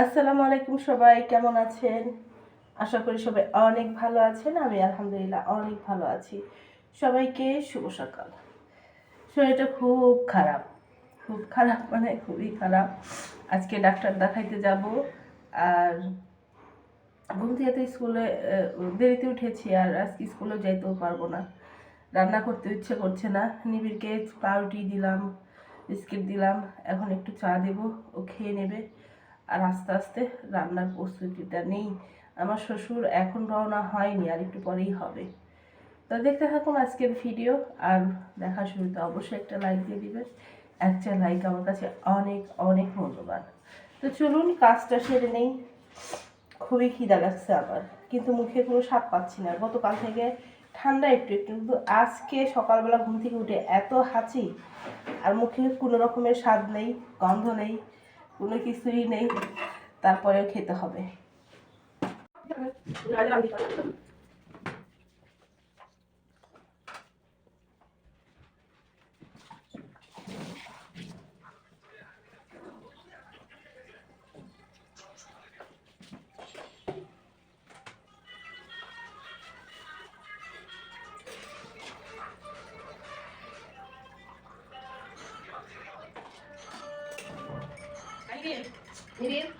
আসসালামু আলাইকুম সবাই, কেমন আছেন? আশা করি সবাই অনেক ভালো আছেন, আমি আলহামদুলিল্লাহ অনেক ভালো আছি। সবাইকে শুভ সকাল। শরীরটা খুব খারাপ খুব খারাপ মানে খুবই খারাপ। আজকে ডাক্তার দেখাইতে যাব, আর ঘুম থেকে তো স্কুলে দেরিতে উঠেছি, আর আজকে স্কুলে যাইতেও পারব না। রান্না করতে ইচ্ছে করছে না, নিবিড়কে পাউরুটি দিলাম, বিস্কিট দিলাম, এখন একটু চা দেবো, ও খেয়ে নেবে। আর আস্তে আস্তে রান্নার প্রস্তুতিটা নেই। আমার শ্বশুর এখন রওনা হয়নি, আর একটু পরেই হবে। তো দেখতে থাকুন আজকের ভিডিও আর দেখা শুরুতে অবশ্যই একটা লাইক দিয়ে দিবেন। একটা লাইক আমার কাছে অনেক অনেক মূল্যবান। তো চলুন, কাজটা সেরে নেই। খুবই খিদা লাগছে আমার, কিন্তু মুখে কোনো স্বাদ পাচ্ছি না। গতকাল থেকে ঠান্ডা একটু একটু, কিন্তু আজকে সকালবেলা ঘুম থেকে উঠে এত হাঁচি, আর মুখে কোনো রকমের স্বাদ নেই, গন্ধ নেই। কোনো কিছুই নেই তারপরেও খেতে হবে। Neville. Neville.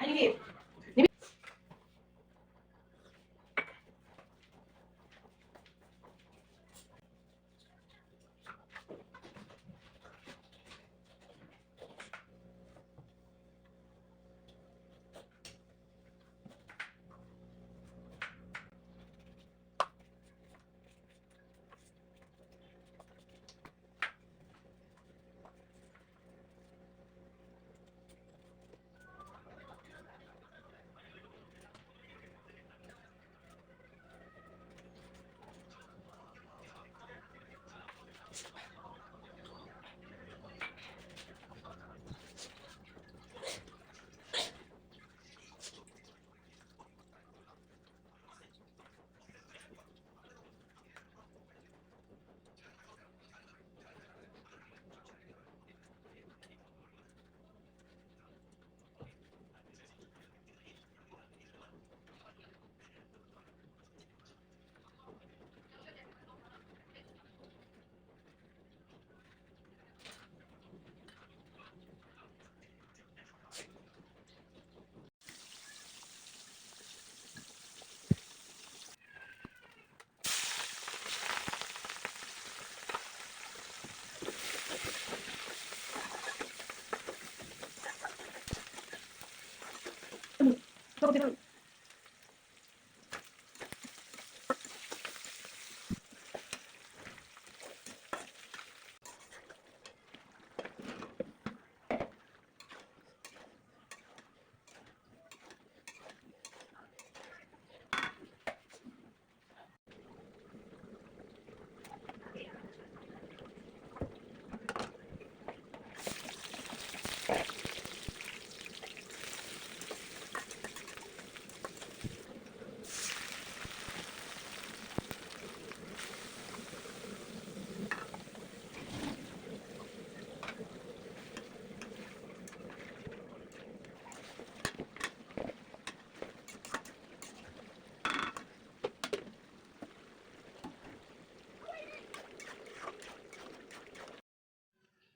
Anyway,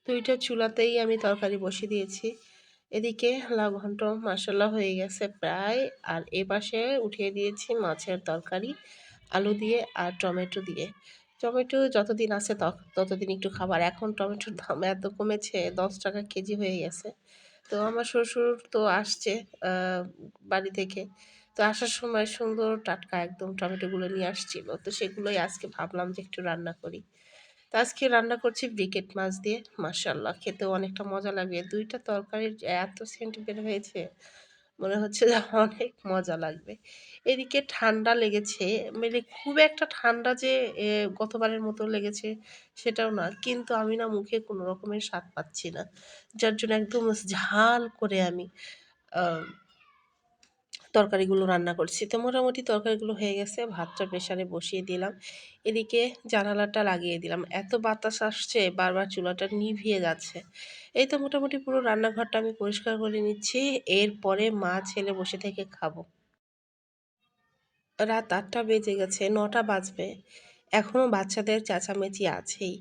দুইটা চুলাতেই আমি তরকারি বসিয়ে দিয়েছি। এদিকে লাউ ঘন্ট মশলা হয়ে গেছে প্রায়। আর এ পাশে উঠিয়ে দিয়েছি মাছের তরকারি, আলু দিয়ে আর টমেটো দিয়ে। টমেটো যতদিন আছে ততদিন একটু খাবার। এখন টমেটোর দাম এত কমেছে, দশ টাকা কেজি হয়ে গেছে। তো আমার শ্বশুর তো আসছে বাড়ি থেকে। তো আসার সময় সুন্দর টাটকা একদম টমেটোগুলো নিয়ে আসছিল। তো সেগুলোই আজকে ভাবলাম যে একটু রান্না করি। তো আজকে রান্না করছি ব্রিকেট মাছ দিয়ে। মাসাল্লাহ খেতেও অনেকটা মজা লাগবে। দুইটা তরকারির এত সেন্ট বের হয়েছে, মনে হচ্ছে যে অনেক মজা লাগবে। এদিকে ঠান্ডা লেগেছে মানে খুব একটা ঠান্ডা যে গতবারের মতো লেগেছে সেটাও না। কিন্তু আমি না মুখে কোনো রকমের স্বাদ পাচ্ছি না। যার জন্য একদম ঝাল করে আমি তরকারিগুলো রান্না করছি। তো মোটামুটি তরকারিগুলো হয়ে গেছে, ভাতটা প্রেশারে বসিয়ে দিলাম। এদিকে জানালাটা লাগিয়ে দিলাম। এত বাতাস আসছে, বারবার চুলাটা নিভিয়ে যাচ্ছে। এই তো মোটামুটি পুরো রান্নাঘরটা আমি পরিষ্কার করে নিচ্ছি। এরপরে মা, ছেলে বসে থেকে খাব। রাত আটটা বেজে গেছে, নটা বাজবে। এখনও বাচ্চাদের চেঁচামেচি আছেই।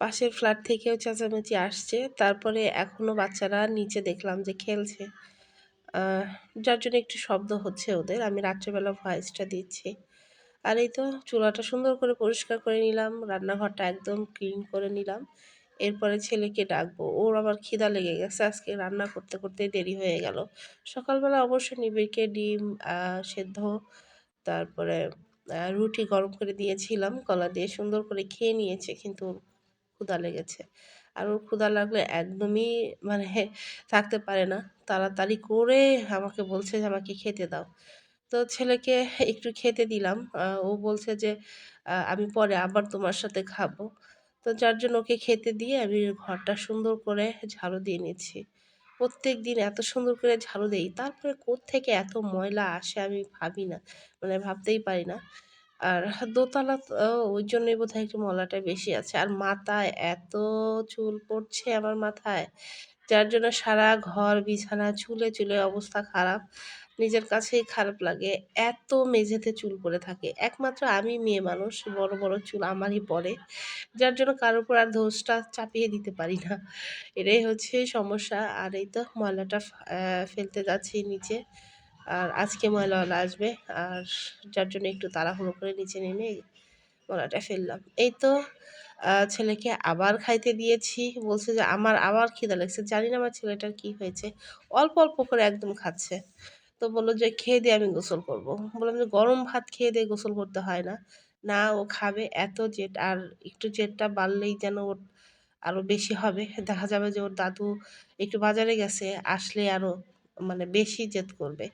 পাশের ফ্ল্যাট থেকেও চেঁচামেচি আসছে। তারপরে এখনও বাচ্চারা নিচে দেখলাম যে খেলছে। যার জন্য একটু শব্দ হচ্ছে ওদের। আমি রাত্রেবেলা ভয়েসটা দিচ্ছি। আর এই তো চুলাটা সুন্দর করে পরিষ্কার করে নিলাম, রান্নাঘরটা একদম ক্লিন করে নিলাম। এরপরে ছেলেকে ডাকবো। ওর আবার খিদা লেগে গেছে, আজকে রান্না করতে করতে দেরি হয়ে গেল। সকালবেলা অবশ্য নিবিড়কে ডিম সেদ্ধ, তারপরে রুটি গরম করে দিয়েছিলাম। কলা দিয়ে সুন্দর করে খেয়ে নিয়েছে, কিন্তু ক্ষুধা লেগেছে। আর ওর ক্ষুধা লাগলে একদমই মানে থাকতে পারে না। তাড়াতাড়ি করে আমাকে বলছে যে, আমাকে খেতে দাও। তো ছেলেকে একটু খেতে দিলাম। ও বলছে যে আমি পরে আবার তোমার সাথে খাব। তো যার জন্য ওকে খেতে দিয়ে আমি ঘরটা সুন্দর করে ঝাড়ু দিয়ে নিচ্ছি। প্রত্যেক দিন এত সুন্দর করে ঝাড়ু দেই, তারপরে থেকে এত ময়লা আসে আমি ভাবি না। মানে ভাবতেই পারি না। আর দোতলা ওই জন্যই বোধহয় একটু ময়লাটা বেশি আছে। আর মাথায় এত চুল পড়ছে আমার মাথায়, যার জন্য সারা ঘর, বিছানা, চুলে চুলে অবস্থা খারাপ। নিজের কাছেই খারাপ লাগে। এত মেঝেতে চুল পড়ে থাকে। একমাত্র আমি মেয়ে মানুষ, বড় বড় চুল আমারই পড়ে। যার জন্য কারোর উপর আর দোষটা চাপিয়ে দিতে পারি না। এটাই হচ্ছে সমস্যা। আর এই তো ময়লাটা ফেলতে যাচ্ছি নিচে। আর আজকে ময়লাওয়ালা আসবে। আর যার জন্য একটু তাড়াহুড়ো করে নিচে নেমে ময়লাটা ফেললাম। এই তো ছেলেকে আবার খাইতে দিয়েছি। বলছে যে, আমার আবার খিদা লাগছে। জানি না আমার ছেলেটার কি হয়েছে। অল্প অল্প করে একদম খাচ্ছে। তো বলল যে, খেয়ে দিয়ে আমি গোসল করব। বললাম যে, গরম ভাত খেয়ে দিয়ে গোসল করতে হয় না। না, ও খাবে এত জেদ আর একটু জেদটা বাড়লেই যেন ওর আরও বেশি হবে। দেখা যাবে যে, ওর দাদু একটু বাজারে গেছে। আসলে আরও মানে বেশি জেদ করবে।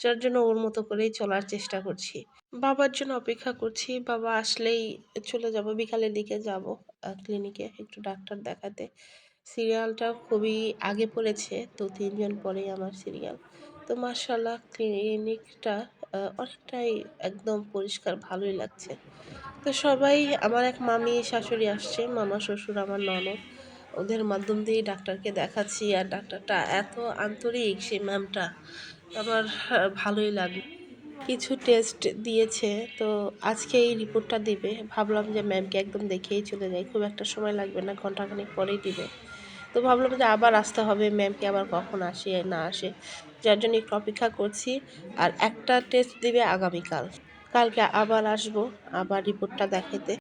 যার জন্য ওর মতো করেই চলার চেষ্টা করছি। বাবার জন্য অপেক্ষা করছি। বাবা আসলেই চলে যাব। বিকালের দিকে যাব ক্লিনিকে একটু ডাক্তার দেখাতে। সিরিয়ালটা খুবই আগে পড়েছে। তো তিনজন পরেই আমার সিরিয়াল। তো মার্শাল্লাহ ক্লিনিকটা অনেকটাই একদম পরিষ্কার ভালোই লাগছে। তো সবাই, আমার এক মামি, শাশুড়ি আসছে। মামা, শ্বশুর, আমার ননদ। ওদের মাধ্যম দিয়ে ডাক্তারকে দেখাচ্ছি আর ডাক্তারটা এত আন্তরিক সেই ম্যামটা। আমার ভালোই লাগে। কিছু টেস্ট দিয়েছে, তো আজকে এই রিপোর্টটা দিবে। ভাবলাম যে ম্যামকে একদম দেখেই চলে যাই। খুব একটা সময় লাগবে না ঘন্টাখানেক পরেই দিবে। তো ভাবলাম যে আবার আসতে হবে, ম্যামকে আবার কখন আসে না আসে। যার জন্য একটু অপেক্ষা করছি আর একটা টেস্ট দিবে আগামীকাল। কালকে আবার আসব, আবার রিপোর্টটা দেখাতে